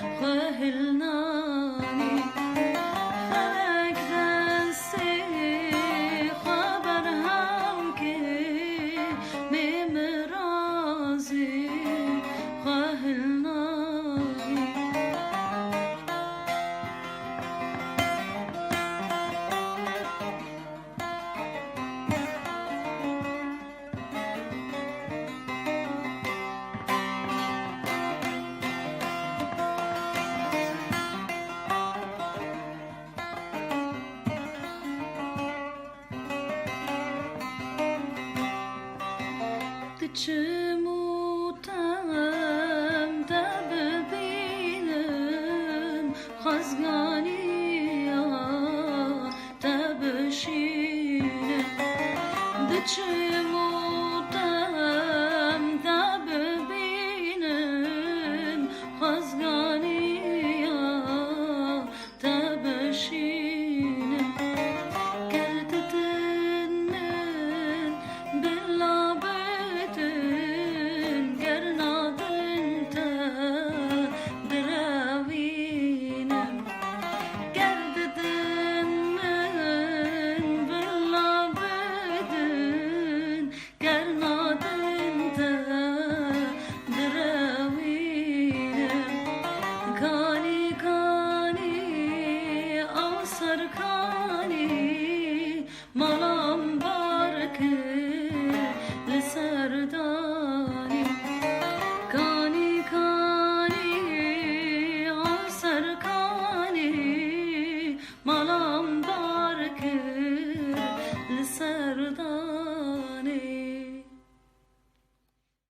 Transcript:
قهلنا Saçımı tamam da bebinim Xazganiya da beşine Dıçım kani mana